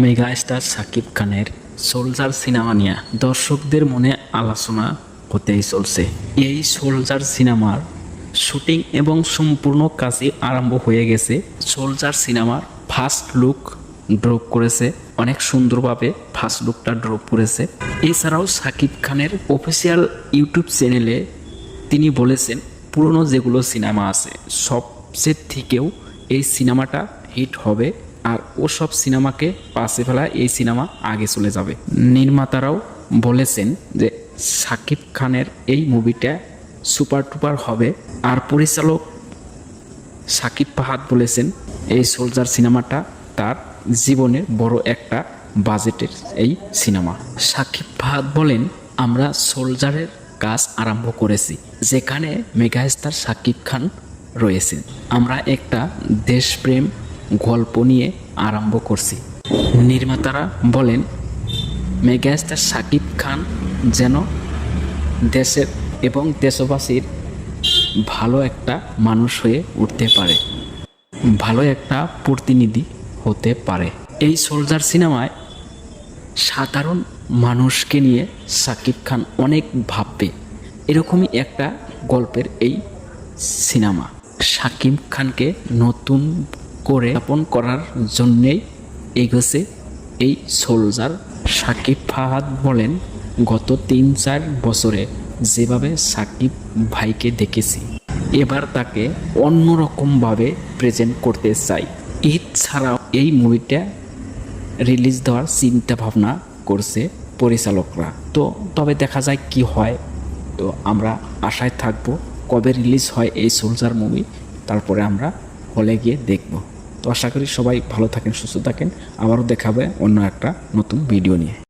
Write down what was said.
Mega star Shakib খানের soldier cinema নিয়ে দর্শকদের মনে আলোচনা হতেই চলছে। এই সোলজার সিনেমার শুটিং এবং সম্পূর্ণ কাজই আরম্ভ হয়ে গেছে। সোলজার সিনেমার ফার্স্ট লুক ড্রপ করেছে। অনেক সুন্দরভাবে ফার্স্ট লুকটা ড্রপ করেছে। এছাড়াও সাকিব খানের অফিসিয়াল ইউটিউব চ্যানেলে তিনি বলেছেন, পুরনো যেগুলো সিনেমা আছে, সবচেয়ে থেকেও এই সিনেমাটা হিট হবে। আর ও সব সিনেমাকে পাশে ফেলা এই সিনেমা আগে চলে যাবে। নির্মাতারাও বলেছেন যে সাকিব খানের এই মুভিটা সুপার টুপার হবে। আর পরিচালক সাকিব ফাহাদ বলেছেন, এই সোলজার সিনেমাটা তার জীবনের বড় একটা বাজেটের এই সিনেমা। সাকিব ফাহাদ বলেন, আমরা সোলজারের কাজ আরম্ভ করেছি, যেখানে মেগাস্টার সাকিব খান রয়েছেন। আমরা একটা দেশপ্রেম গল্প নিয়ে আরম্ভ করছি। নির্মাতারা বলেন, মেগাস্টার সাকিব খান যেন দেশের এবং দেশবাসীর ভালো একটা মানুষ হয়ে উঠতে পারে, ভালো একটা প্রতিনিধি হতে পারে। এই সোলজার সিনেমায় সাধারণ মানুষকে নিয়ে সাকিব খান অনেক ভাববে। এরকমই একটা গল্পের এই সিনেমা। সাকিব খানকে নতুন করে স্থাপন করার জন্যেই এগোছে এই সোলজার সাকিব ফাহাদ বলেন, গত তিন চার বছরে যেভাবে সাকিব ভাইকে দেখেছি, এবার তাকে অন্যরকমভাবে প্রেজেন্ট করতে চাই। ঈদ ছাড়াও এই মুভিটা রিলিজ দেওয়ার চিন্তা ভাবনা করছে পরিচালকরা। তো তবে দেখা যায় কি হয়, তো আমরা আশায় থাকব কবে রিলিজ হয় এই সোলজার মুভি, তারপরে আমরা হলে গিয়ে দেখব। তো আশা করি সবাই ভালো থাকেন, সুস্থ থাকেন। আবারও দেখাবে অন্য একটা নতুন ভিডিও নিয়ে।